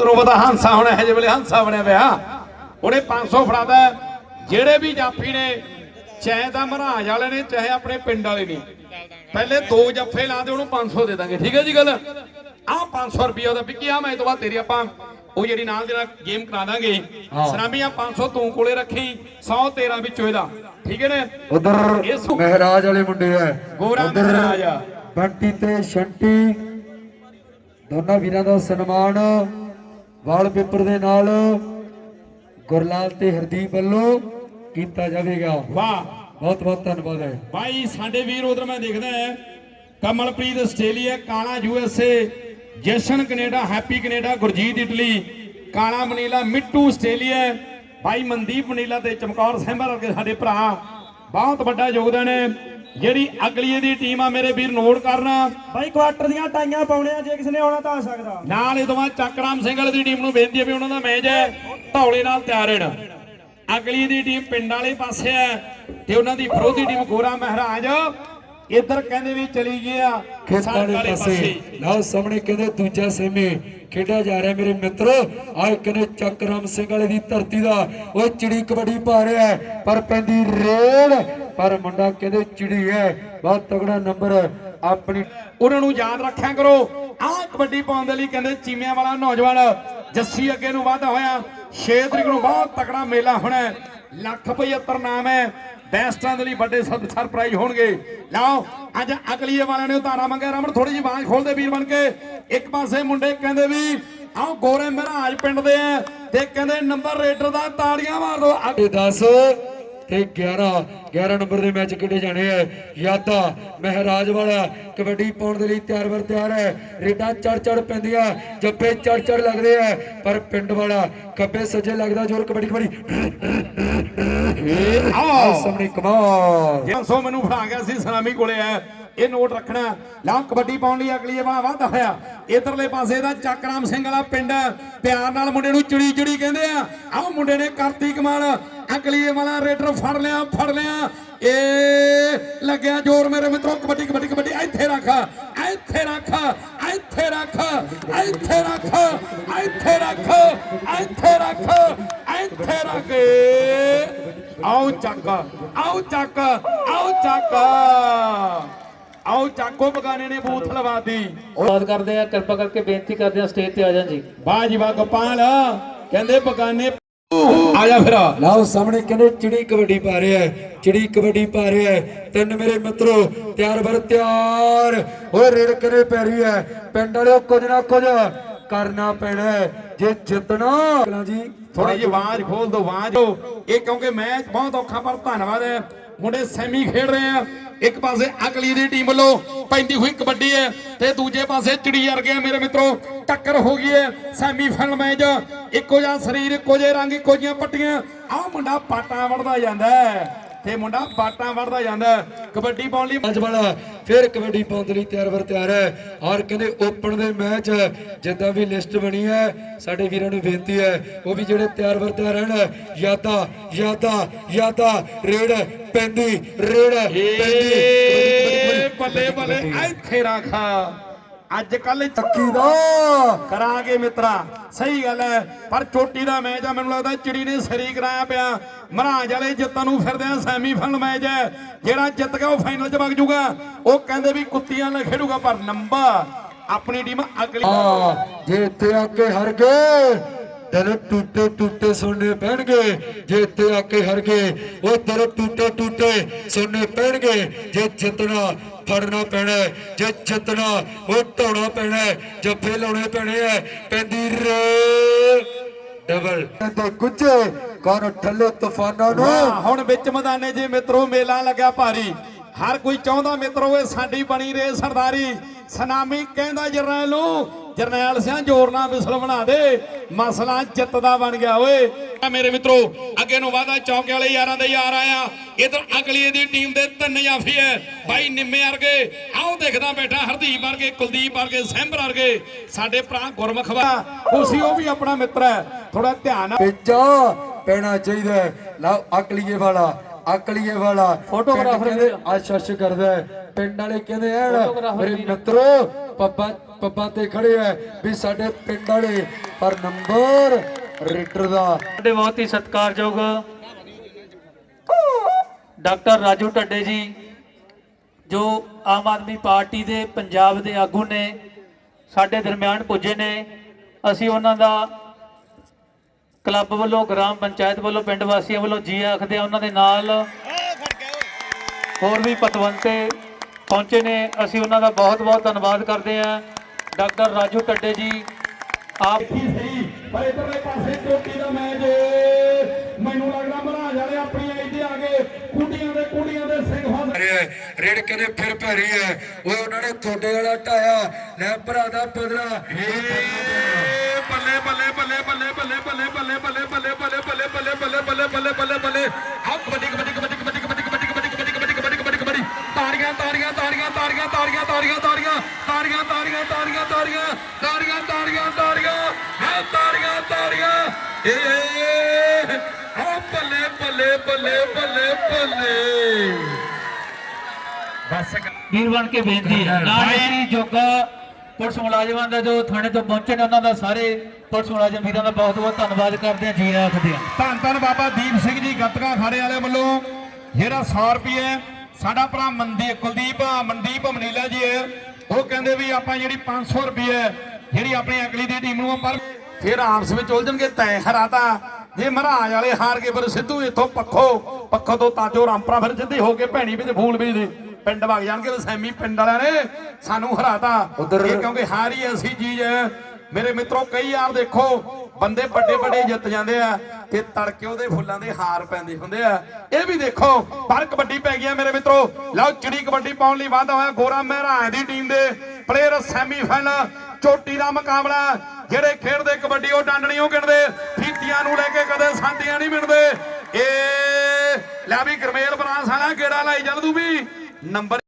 ਰੂਪ ਦਾ ਹੰਸਾ ਹੁਣ ਇਹ ਜਿਹੇ ਵੇਲੇ ਹੰਸਾ ਬਣਿਆ ਪਿਆ। ਉਹਨੇ 500 ਫੜਾਦਾ ਜਿਹੜੇ ਵੀ ਜਾਫੀ ਨੇ ਚਾਹੇ ਤਾਂ ਮਹਾਰਾਜ ਵਾਲੇ ਨੇ ਚਾਹੇ ਆਪਣੇ ਪਿੰਡ ਵਾਲੇ ਨੇ। ਪਹਿਲੇ ਦੋ ਜੱਫੇ ਲਾ ਦੇ ਉਹਨੂੰ 500 ਦੇ ਦਾਂਗੇ। ਠੀਕ ਹੈ ਜੀ ਗੱਲ? ਆਹ 500 ਰੁਪਏ ਉਹਦਾ ਵਿੱਕੀ ਆ ਮੈਂ ਤੋਂ ਬਾਅਦ ਤੇਰੀ ਆਪਾਂ ਉਹ ਜਿਹੜੀ ਨਾਲ ਦੇ ਨਾਲ ਗੇਮ ਕਰਾ ਦਾਂਗੇ। ਸਰਾਮੀਆਂ 500 ਤੂੰ ਕੋਲੇ ਰੱਖੀ 100 ਤੇਰਾ ਵਿੱਚੋਂ ਇਹਦਾ। ਠੀਕ ਹੈ ਨੇ? ਉਧਰ ਮਹਿਰਾਜ ਵਾਲੇ ਮੁੰਡੇ ਆ। ਗੋਰਾ ਮਹਿਰਾਜ ਆ। ਬੰਟੀ ਤੇ ਸ਼ੰਟੀ। ਦੋਨਾਂ ਵੀਰਾਂ ਦਾ ਸਨਮਾਨ ਵਾਲਪੇਪਰ ਦੇ ਨਾਲ ਗੁਰਲਾਲ ਤੇ ਹਰਦੀਪ ਵੱਲੋਂ ਕੀਤਾ ਜਾਵੇਗਾ। ਵਾਹ। ਬਹੁਤ ਬਹੁਤ ਧੰਨਵਾਦ ਹੈ। ਭਾਈ ਸਾਡੇ ਵੀਰ ਉਧਰ ਮੈਂ ਦੇਖਦਾ ਹੈ। Kamalpreet Australia Kala USA Jashan Canada Happy Canada Gurjeet Italy Kala Manila Mittu Australia. ਭਾਈ ਮਨਦੀਪ ਮਨੀਲਾ ਤੇ ਚਮਕੌਰ ਸਹਿਬਰ ਵਰਗੇ ਸਾਡੇ ਭਰਾ। ਬਹੁਤ ਵੱਡਾ ਯੋਗਦਾਨ ਹੈ। ਜਿਹੜੀ ਅਗਲੀ ਦੀ ਟੀਮ ਆ ਮੇਰੇ ਵੀਰ ਨੋਟ ਕਰਨਾ। ਬਾਈ ਕੁਆਟਰ ਦੀਆਂ ਟਾਈਆਂ ਪਾਉਣੇ ਆ ਜੇ ਕਿਸੇ ਨੇ ਆਉਣਾ ਤਾਂ ਆ ਸਕਦਾ। ਨਾਲ ਇਹ ਬਾਅਦ ਚੱਕਰਾਮ ਸਿੰਘ ਵਾਲੀ ਦੀ ਟੀਮ ਨੂੰ ਬੇਨਤੀ ਹੈ ਵੀ ਉਹਨਾਂ ਦਾ ਮੈਚ ਹੈ ਧੌਲੇ ਨਾਲ ਤਿਆਰ ਰਹਿਣਾ। ਅਗਲੀ ਦੀ ਟੀਮ ਪਿੰਡ ਵਾਲੇ ਪਾਸੇ ਹੈ ਤੇ ਉਹਨਾਂ ਦੀ ਵਿਰੋਧੀ ਟੀਮ ਗੋਰਾ ਮਹਾਰਾਜ ਇੱਧਰ ਕਹਿੰਦੇ ਵੀ ਚਲੀ ਗਿਆ ਖੇਤਾਂ ਸੜਕ ਦੇ ਵਾਲੇ ਪਾਸੇ। ਲਓ ਸਾਹਮਣੇ ਕਹਿੰਦੇ ਦੂਜਾ ਸੇਮੀ। ਖੇਡਿਆ ਜਾ ਰਿਹਾ ਮੇਰੇ ਮਿੱਤਰੋ। ਆਹ ਕਹਿੰਦੇ ਚੱਕਰਾਮ ਸਿੰਘ ਵਾਲੇ ਦੀ ਧਰਤੀ ਦਾ। ਉਹ ਚਿੜੀ ਕਬੱਡੀ ਪਾ ਰਿਹਾ ਪਰ ਪੈਂਦੀ ਰੇਡ ਪਰ ਮੁੰਡਾ ਕਹਿੰਦੇ ਚਿੜੀ ਹੈ ਬਹੁਤ ਤਗੜਾ ਨੰਬਰ ਆਪਣੀ ਉਹਨਾਂ ਨੂੰ ਯਾਦ ਰੱਖਿਆ ਕਰੋ। ਆਹ ਕਬੱਡੀ ਪਾਉਣ ਦੇ ਲਈ ਕਹਿੰਦੇ ਚੀਮਿਆਂ ਵਾਲਾ ਨੌਜਵਾਨ ਜੱਸੀ ਅੱਗੇ ਨੂੰ ਵਾਧਾ ਹੋਇਆ। 6 ਤਰੀਕ ਨੂੰ ਬਹੁਤ ਤਕੜਾ ਮੇਲਾ ਹੋਣਾ ਲੱਖ 75 ਨਾਮ ਹੈ ਬੈਸਟਾਂ ਦੇ ਲਈ ਵੱਡੇ ਸਰਪ੍ਰਾਈਜ਼ ਹੋਣਗੇ। ਲਓ, ਅੱਜ ਅਗਲੀਏ ਵਾਲਿਆਂ ਨੇ ਉਤਾਰਾ ਮੰਗਿਆ। ਰਮਨ ਥੋੜੀ ਜਿਹੀ ਆਵਾਜ਼ ਖੋਲਦੇ ਵੀਰ ਬਣ ਕੇ। ਇੱਕ ਪਾਸੇ ਮੁੰਡੇ ਕਹਿੰਦੇ ਵੀ, ਆਹ ਗੋਰੇ ਮਹਾਰਾਜ ਪਿੰਡ ਦੇ ਆ ਤੇ ਕਹਿੰਦੇ ਨੰਬਰ ਰੇਡਰ ਦਾ ਤਾੜੀਆਂ ਮਾਰ ਦੋ। ਅੱਗੇ 10 ਤੇ 11 11 ਨੰਬਰ ਦੇ ਮੈਚ ਖੇਡੇ ਜਾਣੇ ਆ। ਯਾਦਾ ਮਹਿਰਾਜ ਵਾਲਾ ਕਬੱਡੀ ਪਾਉਣ ਦੇ ਲਈ ਤਿਆਰ ਬਰ ਤਿਆਰ ਹੈ। ਰੇਡਾਂ ਚੜ ਚੜ ਪੈਂਦੀਆਂ ਜੱਫੇ ਚੜ ਚੜ ਲੱਗਦੇ ਆ। ਪਰ ਪਿੰਡ ਵਾਲਾ ਖੱਬੇ ਸੱਜੇ ਲੱਗਦਾ ਜੋਰ ਕਬੱਡੀ ਕਬੱਡੀ ਆਹ ਸਾਹਮਣੇ ਕਮਾਲ। ਜਿਵੇਂ ਮੈਨੂੰ ਫੜਾ ਗਿਆ ਸੀ ਸਲਾਮੀ ਕੋਲੇ ਆ ਇਹ ਨੋਟ ਰੱਖਣਾ। ਲਾ ਕਬੱਡੀ ਪਾਉਣ ਲਈ ਅਗਲੀ ਵਾਰ ਵਾਧਾ ਹੋਇਆ। ਇਧਰਲੇ ਪਾਸੇ ਦਾ ਚੱਕਰਾਮ ਸਿੰਘ ਵਾਲਾ ਪਿੰਡ। ਪਿਆਰ ਨਾਲ ਮੁੰਡੇ ਨੂੰ ਚਿੜੀ ਚਿੜੀ ਕਹਿੰਦੇ ਆ। ਆਹ ਮੁੰਡੇ ਨੇ ਕਰਤੀ ਕਮਾਲ ਅਗਲੀ ਵਾਲਾ ਰੇਡਰ ਫੜ ਲਿਆ ਫੜ ਲਿਆ। ਏ ਲੱਗਿਆ ਜ਼ੋਰ ਮੇਰੇ ਮਿੱਤਰੋ ਕਬੱਡੀ ਕਬੱਡੀ ਕਬੱਡੀ। ਇੱਥੇ ਰੱਖ ਇੱਥੇ ਰੱਖ ਇੱਥੇ ਰੱਖ ਇੱਥੇ ਰੱਖ ਇੱਥੇ ਰੱਖ ਇੱਥੇ ਰੱਖ ਇੱਥੇ ਰੱਖ। ਆਓ ਚੱਕ ਆਓ ਚੱਕ ਆਓ ਚੱਕ। ਆਓ ਚੱਕੋ। ਬਗਾਨੇ ਨੇ ਬੂਥ ਲਵਾਤੀ। ਬਾਤ ਕਰਦੇ ਆ ਕਿਰਪਾ ਕਰਕੇ ਬੇਨਤੀ ਕਰਦੇ ਆ ਸਟੇਜ ਤੇ ਆ ਜਾਣ ਜੀ। ਵਾਹ ਜੀ ਵਾਹ ਗੋਪਾਲ। ਕਹਿੰਦੇ ਬਗਾਨੇ ਆ ਜਾ ਫਿਰ। ਲਓ ਸਾਹਮਣੇ ਕਹਿੰਦੇ ਚਿੜੀ ਕਬੱਡੀ ਪਾ ਰਿਹਾ ਹੈ ਚਿੜੀ ਕਬੱਡੀ ਪਾ ਰਿਹਾ ਹੈ। ਤਿੰਨ ਮੇਰੇ ਮਿੱਤਰੋ ਤਿਆਰ ਬਰ ਤਿਆਰ। ਓਏ ਰੇਡ ਕਰੇ ਪੈ ਰਹੀ ਹੈ? ਪਿੰਡ ਵਾਲਿਓ ਕੁਝ ਨਾ ਕੁਝ ਕਰਨਾ ਪੈਣਾ ਜੇ ਜਿੱਤਣਾ ਜੀ। ਥੋੜੀ ਜਿਹੀ ਆਵਾਜ਼ ਖੋਲ ਦੋ ਆਵਾਜ਼। ਇਹ ਕਿਉਂਕਿ ਮੈਚ ਬਹੁਤ ਔਖਾ ਪਰ ਧੰਨਵਾਦ ਹੈ। ਮੁੰਡੇ ਸੈਮੀ ਖੇਡ ਰਹੇ ਆ। ਇੱਕ ਪਾਸੇ ਅਗਲੀ ਦੀ ਟੀਮ ਵੱਲੋਂ ਪੈਂਦੀ ਹੋਈ ਕਬੱਡੀ ਹੈ ਤੇ ਦੂਜੇ ਪਾਸੇ ਚਿੜੀ ਵਰਗੇ ਗਿਆ ਮੇਰੇ ਮਿੱਤਰੋ, ਟੱਕਰ ਹੋ ਗਈ ਹੈ ਸੈਮੀ ਫਾਈਨਲ ਮੈਚ। ਇੱਕੋ ਜਿਹਾ ਸਰੀਰ, ਇੱਕੋ ਜਿਹੇ ਰੰਗ, ਇੱਕੋ ਜਿਹੀਆਂ ਪੱਟੀਆਂ। ਆਹ ਮੁੰਡਾ ਪਾਟਾ ਵੜਦਾ ਜਾਂਦਾ ਹੈ। ਤੇ ਮੁੰਡਾ ਬਾਟਾਂ ਵੜਦਾ ਜਾਂਦਾ। ਕਬੱਡੀ ਪਾਉਣ ਲਈ ਅੱਜ ਵਾਲਾ ਫਿਰ ਕਬੱਡੀ ਪਾਉਣ ਲਈ ਤਿਆਰ ਬਰ ਤਿਆਰ ਹੈ। ਔਰ ਕਹਿੰਦੇ ਓਪਨ ਦੇ ਮੈਚ ਜਿੱਦਾਂ ਵੀ ਲਿਸਟ ਬਣੀ ਹੈ ਸਾਡੇ ਵੀਰਾਂ ਨੂੰ ਬੇਨਤੀ ਹੈ ਉਹ ਵੀ ਜਿਹੜੇ ਤਿਆਰ ਬਰ ਤਿਆਰ ਰਹਿਣ ਯਾਦਾ ਯਾਦਾ ਯਾਦਾ ਰੇਡ ਪੈਂਦੀ ਰੇਡ ਪੈਂਦੀ। ਬੱਲੇ ਬੱਲੇ ਇੱਥੇ ਰੱਖ। ਅੱਜ ਕੱਲ ਚੱਕੀ ਦਾ। ਕਰਾਂਗੇ ਮਿੱਤਰਾ। ਸਹੀ ਗੱਲ ਹੈ ਪਰ ਚੋਟੀ ਦਾ ਮੈਚ ਆ ਮੈਨੂੰ ਲੱਗਦਾ ਚਿੜੀ ਨੇ ਸਰੀ ਕਰਾਇਆ ਪਿਆ। ਮਹਾਰਾਜ ਵਾਲੇ ਜਿੱਤਾਂ ਨੂੰ ਫਿਰਦੇ ਆ ਸੈਮੀ ਫਾਈਨਲ ਮੈਚ ਹੈ। ਜਿਹੜਾ ਜਿੱਤ ਗਿਆ ਉਹ ਫਾਈਨਲ 'ਚ ਵਗ ਜੂਗਾ। ਉਹ ਕਹਿੰਦੇ ਵੀ ਕੁੱਤੀਆਂ ਨਾਲ ਖੇਡੂਗਾ ਪਰ ਨੰਬਰ ਆਪਣੀ ਟੀਮ ਅਗਲੀ ਜੇ ਇੱਥੇ ਆ ਕੇ ਹਰ ਗਏ ਦਿਲ ਟੁੱਟੇ ਟੁੱਟੇ ਸੁਣਨੇ ਪੈਣਗੇ। ਜੇ ਇੱਥੇ ਆ ਕੇ ਹਰ ਗਏ ਉਹ ਦਿਲ ਟੁੱਟੇ ਟੁੱਟੇ ਸੁਣਨੇ ਪੈਣਗੇ। ਜੇ ਜਿੱਤਣਾ ਫੜਨਾ ਪੈਣਾ ਜੇ ਜਿੱਤਣਾ ਉਹ ਢਾਉਣਾ ਪੈਣਾ ਜੱਫੇ ਲਾਉਣੇ ਪੈਣੇ ਐ ਪੈਂਦੀ ਰੇ। ਡਬਲ ਤੇ ਗੁੱਜੇ ਕੌਣ ਠੱਲੇ ਤੂਫਾਨਾਂ ਨੂੰ। ਹੁਣ ਵਿੱਚ ਮੈਦਾਨੇ ਜੇ ਮਿੱਤਰੋ ਮੇਲਾ ਲੱਗਾ ਭਾਰੀ। ਹਰ ਕੋਈ ਚਾਹੁੰਦਾ ਮਿੱਤਰੋ ਇਹ ਸਾਡੀ ਬਣੀ ਰੇ ਸਰਦਾਰੀ। ਸਨਾਮੀ ਕਹਿੰਦਾ ਜਰਨੈਲ ਨੂੰ ਜਰਨੈਲ ਸਿਆਂ ਜ਼ੋਰ ਨਾਲ ਵਿਸਲ ਬਣਾ ਦੇ। ਮਸਲਾ ਜਿੱਤ ਦਾ ਬਣ ਗਿਆ ਓਏ। ਮੇਰੇ ਮਿੱਤਰੋ ਅੱਗੇ ਨੂੰ ਵਾਦਾ ਚੌਕੇ ਵਾਲੇ ਯਾਰਾਂ ਦੇ ਯਾਰ ਆਇਆ। ਇਧਰ ਅਗਲੀ ਦੀ ਟੀਮ ਦੇ ਤਿੰਨ ਜਾਫੀ ਹੈ ਬਾਈ ਨਿੰਮੇ ਵਰਗੇ। ਆਓ ਦੇਖਦਾ ਬੈਠਾ ਹਰਦੀਪ ਵਰਗੇ ਕੁਲਦੀਪ ਵਰਗੇ ਸਹਿੰਬਰ ਵਰਗੇ। ਸਾਡੇ ਭਰਾ ਗੁਰਮੁਖ ਵਾ ਤੁਸੀਂ ਉਹ ਵੀ ਆਪਣਾ ਮਿੱਤਰ ਹੈ ਥੋੜਾ ਧਿਆਨ ਪੇਚਾ ਪੈਣਾ ਚਾਹੀਦਾ। ਲਓ ਅਕਲੀਏ ਵਾਲਾ ਅਕਲੀਏ ਵਾਲਾ। ਫੋਟੋਗ੍ਰਾਫਰ ਆਸ਼ਸ਼ ਕਰਦਾ ਹੈ। ਪਿੰਡ ਵਾਲੇ ਕਹਿੰਦੇ ਫੋਟੋਗ੍ਰਾਫਰ ਮੇਰੇ। ਮਿੱਤਰੋ ਪੱਪਾ ਪੱਬਾਂ ਤੇ ਖੜੇ ਆ ਵੀ ਸਾਡੇ ਪਿੰਡ ਵਾਲੇ, ਪਰ ਨੰਬਰ ਰੇਡਰ ਦਾ। ਸਾਡੇ ਬਹੁਤ ਹੀ ਸਤਿਕਾਰਯੋਗ ਡਾਕਟਰ ਰਾਜੂ ਟੱਡੇ ਜੀ, ਜੋ ਆਮ ਆਦਮੀ ਪਾਰਟੀ ਦੇ ਪੰਜਾਬ ਦੇ ਆਗੂ ਨੇ, ਸਾਡੇ ਦਰਮਿਆਨ ਪੁੱਜੇ ਨੇ। ਅਸੀਂ ਉਹਨਾਂ ਦਾ ਕਲੱਬ ਵੱਲੋਂ, ਗ੍ਰਾਮ ਪੰਚਾਇਤ ਵੱਲੋਂ, ਪਿੰਡ ਵਾਸੀਆਂ ਵੱਲੋਂ ਜੀ ਆਖਦੇ ਆ ਉਹਨਾਂ ਦੇ ਨਾਲ ਹੋਰ ਵੀ ਪਤਵੰਤੇ ਪਹੁੰਚੇ ਨੇ ਅਸੀਂ ਉਹਨਾਂ ਦਾ ਬਹੁਤ ਬਹੁਤ ਧੰਨਵਾਦ ਕਰਦੇ ਹਾਂ ਡਾਕਟਰ ਰਾਜੂ ਟੱਡੇ ਜੀ ਆਪ ਕੀ ਸਹੀ ਪਰ ਇਧਰਲੇ ਪਾਸੇ ਚੋਟੀ ਦਾ ਮੈਚ ਮੈਨੂੰ ਲੱਗਦਾ ਮਹਾਰਾਜ ਵਾਲੇ ਆਪਣੀ ਆਈ ਤੇ ਆ ਗਏ ਕੁੰਡੀਆਂ ਦੇ ਕੁੰਡੀਆਂ ਦੇ ਸਿੰਘ ਫਸ ਰਿਹਾ ਰੇੜ ਕਹਿੰਦੇ ਫਿਰ ਭੈਰੀ ਹੈ ਓਏ ਉਹਨਾਂ ਨੇ ਤੁਹਾਡੇ ਵਾਲਾ ਢਾਇਆ ਲੈ ਭਰਾ ਦਾ ਬਦਲਾ ਬੱਲੇ ਬੱਲੇ ਬੱਲੇ ਬੱਲੇ ਬੱਲੇ ਬੱਲੇ ਬੱਲੇ ਬੱਲੇ ਬੱਲੇ ਬੱਲੇ ਬੱਲੇ ਬੱਲੇ ਬੱਲੇ ਬੱਲੇ ਬੱਲੇ ਬੱਲੇ ਬੱਲੇ ਆ ਬੱਲੇ ਬੱਲੇ ਬੱਲੇ ਬੱਲੇ ਬੱਲੇ ਬਸ ਵੀਰ ਬਣ ਕੇ ਬੇਨਤੀ ਹੈ। ਨਾਲ ਹੀ ਜੋਗਾ ਪੁਲਿਸ ਮੁਲਾਜ਼ਮਾਂ ਦਾ ਜੋ ਥਾਣੇ ਤੋਂ ਪਹੁੰਚੇ ਨੇ ਉਹਨਾਂ ਦਾ ਸਾਰੇ ਪੁਲਿਸ ਮੁਲਾਜ਼ਮ ਵੀਰਾਂ ਦਾ ਬਹੁਤ ਬਹੁਤ ਧੰਨਵਾਦ ਕਰਦੇ ਹਾਂ ਜੀ ਆਖਦੇ ਹਾਂ ਧੰਨ ਧੰਨ ਬਾਬਾ ਦੀਪ ਸਿੰਘ ਜੀ ਗੱਤਕਾ ਖਾੜੇ ਵਾਲੇ ਵੱਲੋਂ। ਜਿਹੜਾ 100 ਰੁਪਏ ਸਾਡਾ ਭਰਾ ਮਨਦੀਪ ਕੁਲਦੀਪ ਮਨਦੀਪ ਮਨੀਲਾ ਜੀ ਹੈ। ਉਹ ਕਹਿੰਦੇ ਵੀ ਆਪਾਂ ਜਿਹੜੀ 500 ਰੁਪਏ ਜਿਹੜੀ ਆਪਣੀ ਅਗਲੀ ਦੀ ਟੀਮ ਨੂੰ ਪਰ ਫਿਰ ਆਪਸ ਵਿੱਚ ਉਲਝਣਗੇ ਤੈ ਹਰਾਤਾ ਜੇ ਮਹਾਰਾਜ ਵਾਲੇ ਹਾਰ ਗਏ ਫਿਰ ਸਿੱਧੂ ਇੱਥੋਂ ਪੱਖੋ ਪੱਖੋ ਤੋਂ ਤਾਜੋ ਰਾਮਪਰਾ ਫਿਰ ਸਿੱਧੇ ਹੋ ਕੇ ਭੈਣੀ ਵਿੱਚ ਫੂਲ ਵੀ ਦੇ। ਪਿੰਡ ਵਗ ਜਾਣਗੇ ਤੇ ਸੈਮੀ ਪਿੰਡ ਵਾਲਿਆਂ ਨੇ ਸਾਨੂੰ ਹਰਾਤਾ। ਇਹ ਕਿਉਂਕਿ ਹਾਰ ਹੀ ਐਸੀ ਚੀਜ਼ ਹੈ। ਮੇਰੇ ਮਿੱਤਰੋ ਕਈ ਵਾਰ ਦੇਖੋ ਬੰਦੇ ਵੱਡੇ ਵੱਡੇ ਜਿੱਤ ਜਾਂਦੇ ਆ ਤੇ ਤੜਕੇ ਉਹਦੇ ਫੁੱਲਾਂ ਦੇ ਹਾਰ ਪੈਂਦੇ ਹੁੰਦੇ ਆ। ਇਹ ਵੀ ਦੇਖੋ ਪਰ ਕਬੱਡੀ ਪੈ ਗਿਆ ਮੇਰੇ ਮਿੱਤਰੋ। ਲਓ ਚਿੜੀ ਕਬੱਡੀ ਪਾਉਣ ਲਈ ਵਾਧਾ ਹੋਇਆ ਗੋਰਾ ਮਹਿਰਾ ਦੀ ਟੀਮ ਦੇ ਪਲੇਅਰ ਸੈਮੀਫਾਈਨਲ ਚੋਟੀ ਦਾ ਮੁਕਾਬਲਾ। ਜਿਹੜੇ ਖੇਡਦੇ ਕਬੱਡੀ ਉਹ ਡੰਡਣੀ ਉਹ ਗਿਣਦੇ। ਫੀਤੀਆਂ ਨੂੰ ਲੈ ਕੇ ਕਦੇ ਸਾਂਟੀਆਂ ਨਹੀਂ ਮਿਲਦੇ। ਇਹ ਲੈ ਵੀ ਗਰਮੇਲ ਬਰਾਂਸ ਵਾਲਾ ਗੇੜਾ ਲਾਈ ਚੱਲ ਤੂੰ ਵੀ। ਨੰਬਰ